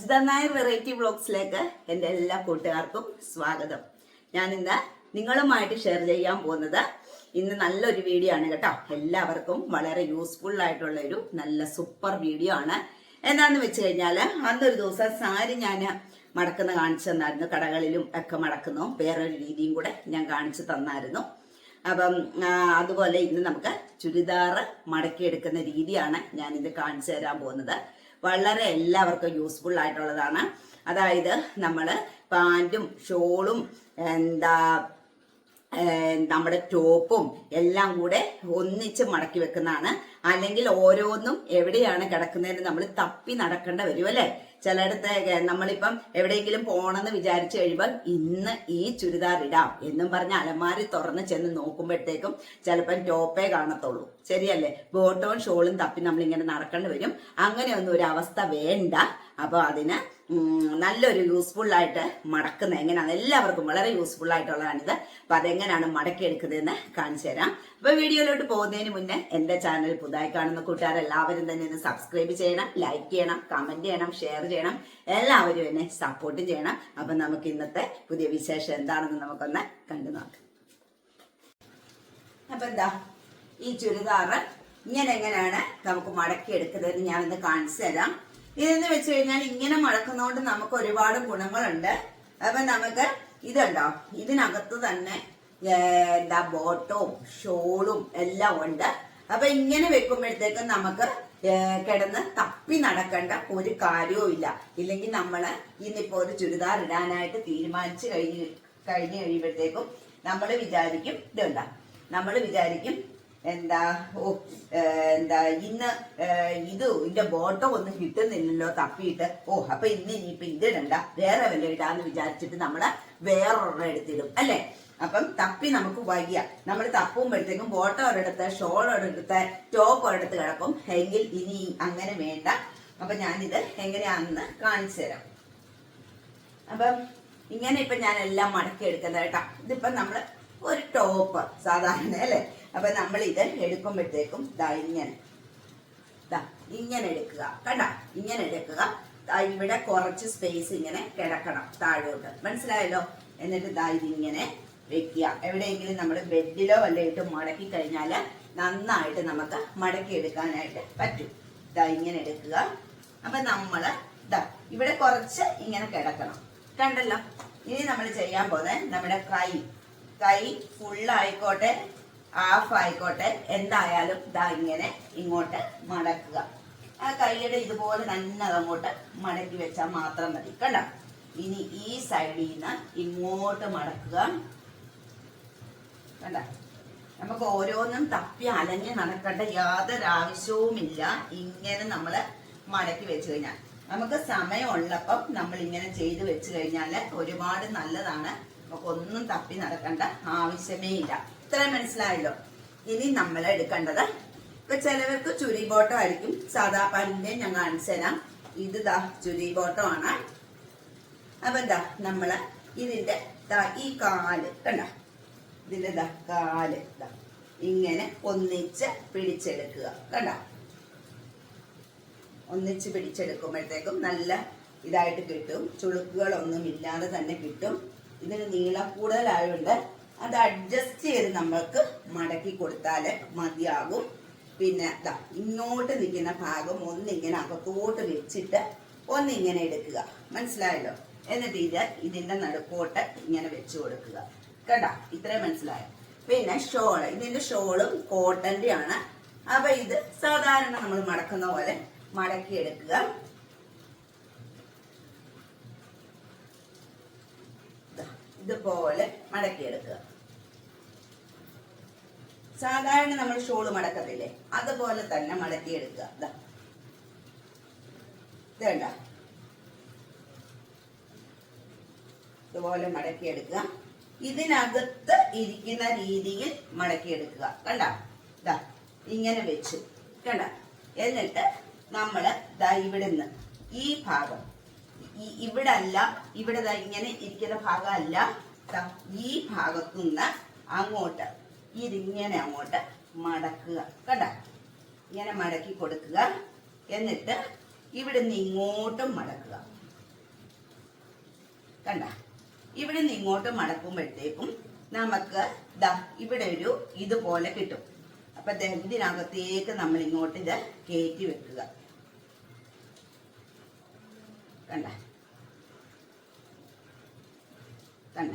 Ajitha Nair variety വ്ളോഗ്സിലേക്ക് എന്റെ എല്ലാ കൂട്ടുകാർക്കും സ്വാഗതം. ഞാൻ ഇന്ന് നിങ്ങളുമായിട്ട് ഷെയർ ചെയ്യാൻ പോകുന്നത് ഇന്ന് നല്ലൊരു വീഡിയോ ആണ് കേട്ടോ. എല്ലാവർക്കും വളരെ യൂസ്ഫുൾ ആയിട്ടുള്ള ഒരു നല്ല സൂപ്പർ വീഡിയോ ആണ്. എന്താന്ന് വെച്ച് കഴിഞ്ഞാൽ അന്നൊരു ദിവസം സാരി ഞാൻ മടക്കുന്ന കാണിച്ചു തന്നായിരുന്നു. കടകളിലും ഒക്കെ മടക്കുന്നു. വേറൊരു രീതിയും കൂടെ ഞാൻ കാണിച്ചു തന്നായിരുന്നു. അപ്പം അതുപോലെ ഇന്ന് നമുക്ക് ചുരിദാറ് മടക്കിയെടുക്കുന്ന രീതിയാണ് ഞാൻ ഇത് കാണിച്ചു തരാൻ പോകുന്നത്. വളരെ എല്ലാവർക്കും യൂസ്ഫുൾ ആയിട്ടുള്ളതാണ്. അതായത് നമ്മൾ പാന്റും ഷോളും എന്താ നമ്മുടെ ടോപ്പും എല്ലാം കൂടെ ഒന്നിച്ച് മടക്കി വെക്കുന്നതാണ്. അല്ലെങ്കിൽ ഓരോന്നും എവിടെയാണ് കിടക്കുന്നതെന്ന് നമ്മൾ തപ്പി നടക്കേണ്ട വരും അല്ലേ? ചിലയിടത്ത് നമ്മളിപ്പം എവിടെയെങ്കിലും പോണെന്ന് വിചാരിച്ചു കഴിയുമ്പോൾ ഇന്ന് ഈ ചുരിദാർ ഇടാം എന്നും പറഞ്ഞ് അലമാരി തുറന്ന് ചെന്ന് നോക്കുമ്പോഴത്തേക്കും ചിലപ്പം ടോപ്പേ കാണത്തുള്ളൂ. ശരിയല്ലേ? ബോട്ടവും ഷോളും തപ്പി നമ്മളിങ്ങനെ നടക്കേണ്ടി വരും. അങ്ങനെയൊന്നും ഒരു അവസ്ഥ വേണ്ട. അപ്പോൾ അതിന് നല്ലൊരു യൂസ്ഫുൾ ആയിട്ട് മടക്കുന്ന എങ്ങനെയാണ്? എല്ലാവർക്കും വളരെ യൂസ്ഫുൾ ആയിട്ടുള്ളതാണിത്. അപ്പൊ അതെങ്ങനെയാണ് മടക്കിയെടുക്കുന്നതെന്ന് കാണിച്ചു തരാം. അപ്പൊ വീഡിയോയിലോട്ട് പോകുന്നതിന് മുന്നേ എന്റെ ചാനൽ പുതുതായി കാണുന്ന കൂട്ടുകാർ എല്ലാവരും തന്നെ ഒന്ന് സബ്സ്ക്രൈബ് ചെയ്യണം ലൈക്ക് ചെയ്യണം കമന്റ് ചെയ്യണം ഷെയർ ചെയ്യണം. എല്ലാവരും എന്നെ സപ്പോർട്ടും ചെയ്യണം. അപ്പൊ നമുക്ക് ഇന്നത്തെ പുതിയ വിശേഷം എന്താണെന്ന് നമുക്കൊന്ന് കണ്ടു നോക്കാം. അപ്പൊ എന്താ ഈ ചുരിദാറ് ഇങ്ങനെ എങ്ങനെയാണ് നമുക്ക് മടക്കി എടുക്കുന്നത് ഞാനൊന്ന് കാണിച്ചു തരാം. ഇതെന്ന് വെച്ച് കഴിഞ്ഞാൽ ഇങ്ങനെ മടക്കുന്നതുകൊണ്ട് നമുക്ക് ഒരുപാട് ഗുണങ്ങളുണ്ട്. അപ്പൊ നമുക്ക് ഇതുണ്ടോ? ഇതിനകത്ത് തന്നെ എന്താ ബോട്ടവും ഷോളും എല്ലാം ഉണ്ട്. അപ്പൊ ഇങ്ങനെ വെക്കുമ്പോഴത്തേക്കും നമുക്ക് കിടന്ന് തപ്പി നടക്കേണ്ട ഒരു കാര്യവും ഇല്ല. ഇല്ലെങ്കിൽ നമ്മൾ ഇന്നിപ്പോ ഒരു ചുരിദാർ ഇടാനായിട്ട് തീരുമാനിച്ചു കഴിഞ്ഞ് കഴിഞ്ഞ് കഴിയുമ്പോഴത്തേക്കും നമ്മൾ വിചാരിക്കും ഇതുണ്ട? നമ്മൾ വിചാരിക്കും എന്താ ഓ എന്താ ഇന്ന് ഇത് ഇതിന്റെ ബോട്ടോ ഒന്നും കിട്ടുന്നില്ലല്ലോ തപ്പിയിട്ട്. ഓ അപ്പൊ ഇന്ന് ഇനിയിപ്പൊ ഇതിടണ്ട വേറെ വല്ല ഇടാന്ന് വിചാരിച്ചിട്ട് നമ്മൾ വേറൊരെണ്ണം എടുത്തിടും അല്ലേ? അപ്പം തപ്പി നമുക്ക് വയ്യ. നമ്മൾ തപ്പുമ്പോഴത്തേക്കും ബോട്ടോ ഒരിടത്ത് ഷോൾ ഒരിടത്ത് ടോപ്പ് ഒരിടത്ത് കിടക്കും. എങ്കിൽ ഇനി അങ്ങനെ വേണ്ട. അപ്പൊ ഞാനിത് എങ്ങനെയാണെന്ന് കാണിച്ചു തരാം. അപ്പം ഇങ്ങനെ ഇപ്പൊ ഞാൻ എല്ലാം മടക്കി എടുക്കുന്നത് ഇതിപ്പോ നമ്മൾ ഒരു ടോപ്പ് സാധാരണ അല്ലേ? അപ്പൊ നമ്മൾ ഇത് എടുക്കുമ്പോഴത്തേക്കും ദാ ഇങ്ങനെ. ദാ ഇങ്ങനെ എടുക്കുക. കണ്ട? ഇങ്ങനെ എടുക്കുക. ഇവിടെ കുറച്ച് സ്പേസ് ഇങ്ങനെ കിടക്കണം താഴോട്ട്. മനസ്സിലായല്ലോ? എന്നിട്ട് ദാ ഇതിങ്ങനെ വെക്കുക. എവിടെയെങ്കിലും നമ്മൾ ബെഡിലോ വല്ല ഇട്ട് മടക്കി കഴിഞ്ഞാൽ നന്നായിട്ട് നമുക്ക് മടക്കി എടുക്കാനായിട്ട് പറ്റും. ദാ ഇങ്ങനെ എടുക്കുക. അപ്പൊ നമ്മൾ ദാ ഇവിടെ കുറച്ച് ഇങ്ങനെ കിടക്കണം. കണ്ടല്ലോ? ഇനി നമ്മൾ ചെയ്യാൻ പോകുന്നത് നമ്മുടെ കൈ. കൈ ഫുള്ളായിക്കോട്ടെ ഹാഫ് ആയിക്കോട്ടെ എന്തായാലും ഇതാ ഇങ്ങനെ ഇങ്ങോട്ട് മടക്കുക. ആ കൈയുടെ ഇതുപോലെ തന്നെ അതങ്ങോട്ട് മടക്കി വെച്ചാൽ മാത്രം മതി. കണ്ടോ? ഇനി ഈ സൈഡിൽ നിന്ന് ഇങ്ങോട്ട് മടക്കുക. കണ്ട? നമുക്ക് ഓരോന്നും തപ്പി അലഞ്ഞ് നടക്കേണ്ട യാതൊരു ആവശ്യവുമില്ല. ഇങ്ങനെ നമ്മൾ മടക്കി വെച്ച് കഴിഞ്ഞാൽ. നമുക്ക് സമയമുള്ളപ്പം നമ്മൾ ഇങ്ങനെ ചെയ്ത് വെച്ച് കഴിഞ്ഞാൽ ഒരുപാട് നല്ലതാണ്. നമുക്കൊന്നും തപ്പി നടക്കേണ്ട ആവശ്യമേ ഇല്ല. ഇത്രയും മനസ്സിലായല്ലോ. ഇനി നമ്മൾ എടുക്കേണ്ടത് ഇപ്പൊ ചിലവർക്ക് ചുരി ബോട്ടം ആയിരിക്കും സാധാ പല്ലിന്റെ ഞാൻ കാണിച്ചു ഇത് ദാ ചുരി ബോട്ടം ആണ് അപ്പൊ എന്താ നമ്മൾ ഇതിന്റെ ഈ കാൽ കണ്ട? ഇതിന്റെ ദാ കാൽ ഇങ്ങനെ ഒന്നിച്ച് പിടിച്ചെടുക്കുക. കണ്ട? ഒന്നിച്ച് പിടിച്ചെടുക്കുമ്പോഴത്തേക്കും നല്ല ഇതായിട്ട് കിട്ടും. ചുളുക്കുകളൊന്നും ഇല്ലാതെ തന്നെ കിട്ടും. ഇതിന് നീളം കൂടുതലായതുകൊണ്ട് അത് അഡ്ജസ്റ്റ് ചെയ്ത് നമ്മൾക്ക് മടക്കി കൊടുത്താൽ മതിയാകും. പിന്നെ ഇതാ ഇങ്ങോട്ട് നിൽക്കുന്ന ഭാഗം ഒന്നിങ്ങനെ അകത്തോട്ട് വെച്ചിട്ട് ഒന്നിങ്ങനെ എടുക്കുക. മനസ്സിലായല്ലോ? എന്നിട്ട് ഇത് ഇതിന്റെ നടുക്കോട്ട് ഇങ്ങനെ വെച്ചു കൊടുക്കുക. കേട്ടാ ഇത്രയും മനസ്സിലായോ? പിന്നെ ഷോൾ ഇതിന്റെ ഷോളും കോട്ടന്റെ ആണ് അപ്പൊ ഇത് സാധാരണ നമ്മൾ മടക്കുന്ന പോലെ മടക്കി എടുക്കുക ഇതുപോലെ മടക്കി എടുക്കുക സാധാരണ നമ്മൾ ഷോൾ മടക്കത്തില്ലേ? അതുപോലെ തന്നെ മടക്കി എടുക്കുക ദാ. ഇത് കണ്ട. ഇതുപോലെ മടക്കി എടുക്കുക ഇതിനകത്ത് ഇരിക്കുന്ന രീതിയിൽ മടക്കി എടുക്കുക കണ്ട? ദാ ഇങ്ങനെ വെച്ചു. കണ്ട? എന്നിട്ട് നമ്മൾ ദാ ഇവിടെ നിന്ന് ഈ ഭാഗം ഇവിടെ അല്ല ഇവിടെ ഇങ്ങനെ ഇരിക്കുന്ന ഭാഗമല്ല ഈ ഭാഗത്തുനിന്ന് അങ്ങോട്ട് ഇതിങ്ങനെ അങ്ങോട്ട് മടക്കുക. കണ്ട? ഇങ്ങനെ മടക്കി കൊടുക്കുക. എന്നിട്ട് ഇവിടുന്ന് ഇങ്ങോട്ടും മടക്കുക. കണ്ട? ഇവിടെ നിന്ന് ഇങ്ങോട്ട് മടക്കുമ്പോഴത്തേക്കും നമുക്ക് ദാ ഇവിടെ ഒരു ഇതുപോലെ കിട്ടും. അപ്പൊ ഇതിനകത്തേക്ക് നമ്മൾ ഇങ്ങോട്ട് ഇത് കയറ്റി വെക്കുക. കണ്ട? കണ്ട?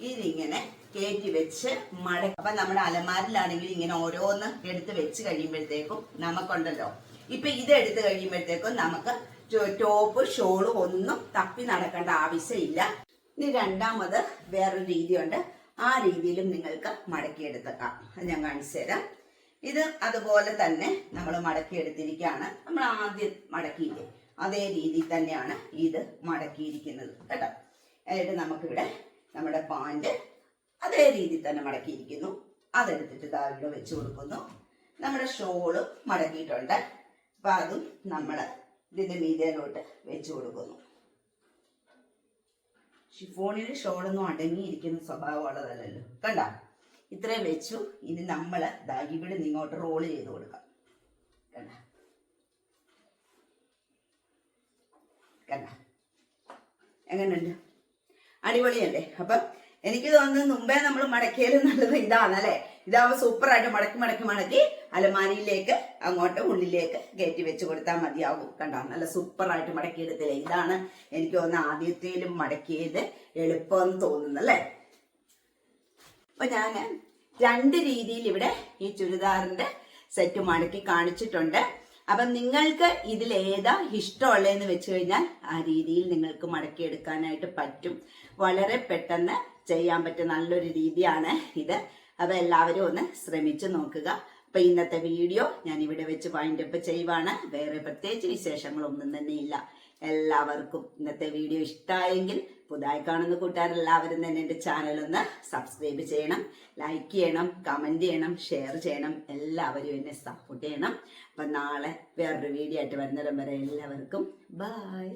ഇതിങ്ങനെ കയറ്റി വെച്ച് മട അപ്പൊ നമ്മുടെ അലമാരിലാണെങ്കിൽ ഇങ്ങനെ ഓരോന്ന് എടുത്ത് വെച്ച് കഴിയുമ്പോഴത്തേക്കും നമുക്കുണ്ടല്ലോ. ഇപ്പൊ ഇത് എടുത്ത് കഴിയുമ്പോഴത്തേക്കും നമുക്ക് ടോപ്പ് ഷോൾ ഒന്നും തപ്പി നടക്കേണ്ട ആവശ്യമില്ല. ഇനി രണ്ടാമത് വേറൊരു രീതിയുണ്ട്. ആ രീതിയിലും നിങ്ങൾക്ക് മടക്കിയെടുത്തേക്കാം. അത് ഞാൻ കാണിച്ചു തരാം. ഇത് അതുപോലെ തന്നെ നമ്മൾ മടക്കിയെടുത്തിരിക്കുകയാണ്. നമ്മൾ ആദ്യം മടക്കിയില്ലേ? അതേ രീതിയിൽ തന്നെയാണ് ഇത് മടക്കിയിരിക്കുന്നത്. കേട്ടോ? എന്നിട്ട് നമുക്കിവിടെ നമ്മുടെ പാന്റ് അതേ രീതിയിൽ തന്നെ മടക്കിയിരിക്കുന്നു. അതെടുത്തിട്ട് ഇതാ ഇവിടെ വെച്ച് കൊടുക്കുന്നു. നമ്മുടെ ഷോളും മടക്കിയിട്ടുണ്ട്. അപ്പൊ അതും നമ്മൾ ഇതിന്റെ മീതയിലോട്ട് വെച്ച് കൊടുക്കുന്നു. ഷിഫോണിന് ഷോളൊന്നും അടങ്ങിയിരിക്കുന്ന സ്വഭാവമുള്ളതല്ലല്ലോ കണ്ട? ഇത്രയും വെച്ചു. ഇനി നമ്മൾ ദാ ഇവിടെ ഇങ്ങോട്ട് റോൾ ചെയ്ത് കൊടുക്കാം. കണ്ട? കണ്ട? എങ്ങനെയുണ്ട്? അടിപൊളിയല്ലേ? അപ്പം എനിക്ക് തോന്നുന്നത് മുമ്പേ നമ്മൾ മടക്കിയാലും നല്ലത് ഇതാണ് അല്ലേ ഇതാവുമ്പോൾ സൂപ്പറായിട്ട് മടക്കി മടക്കി മടക്കി അലമാരിയിലേക്ക് അങ്ങോട്ട് ഉള്ളിലേക്ക് കയറ്റി വെച്ച് കൊടുത്താൽ മതിയാവും കണ്ടോ? നല്ല സൂപ്പറായിട്ട് മടക്കിയെടുത്തില്ലേ? ഇതാണ് എനിക്ക് തോന്നുന്നത് ആദ്യത്തേലും മടക്കിയത് എളുപ്പമെന്ന് തോന്നുന്നു അല്ലേ? അപ്പൊ ഞാൻ രണ്ട് രീതിയിൽ ഇവിടെ ഈ ചുരിദാറിന്റെ സെറ്റ് മടക്കി കാണിച്ചിട്ടുണ്ട്. അപ്പം നിങ്ങൾക്ക് ഇതിൽ ഏതാ ഇഷ്ടമുള്ളതെന്ന് വെച്ച് കഴിഞ്ഞാൽ ആ രീതിയിൽ നിങ്ങൾക്ക് മടക്കിയെടുക്കാനായിട്ട് പറ്റും. വളരെ പെട്ടെന്ന് ചെയ്യാൻ പറ്റിയ നല്ലൊരു രീതിയാണ് ഇത്. അപ്പൊ എല്ലാവരും ഒന്ന് ശ്രമിച്ചു നോക്കുക. അപ്പൊ ഇന്നത്തെ വീഡിയോ ഞാൻ ഇവിടെ വെച്ച് വൈൻഡ് അപ്പ് ചെയ്യുവാണ്. വേറെ പ്രത്യേകിച്ച് വിശേഷങ്ങളൊന്നും തന്നെ ഇല്ല. എല്ലാവർക്കും ഇന്നത്തെ വീഡിയോ ഇഷ്ടമായെങ്കിൽ പുതുതായി കാണുന്ന കൂട്ടുകാരെല്ലാവരും തന്നെ എന്റെ ചാനൽ ഒന്ന് സബ്സ്ക്രൈബ് ചെയ്യണം ലൈക്ക് ചെയ്യണം കമന്റ് ചെയ്യണം ഷെയർ ചെയ്യണം. എല്ലാവരും എന്നെ സപ്പോർട്ട് ചെയ്യണം. അപ്പം നാളെ വേറൊരു വീഡിയോ ആയിട്ട് വരുന്നിടം വരെ എല്ലാവർക്കും ബായ്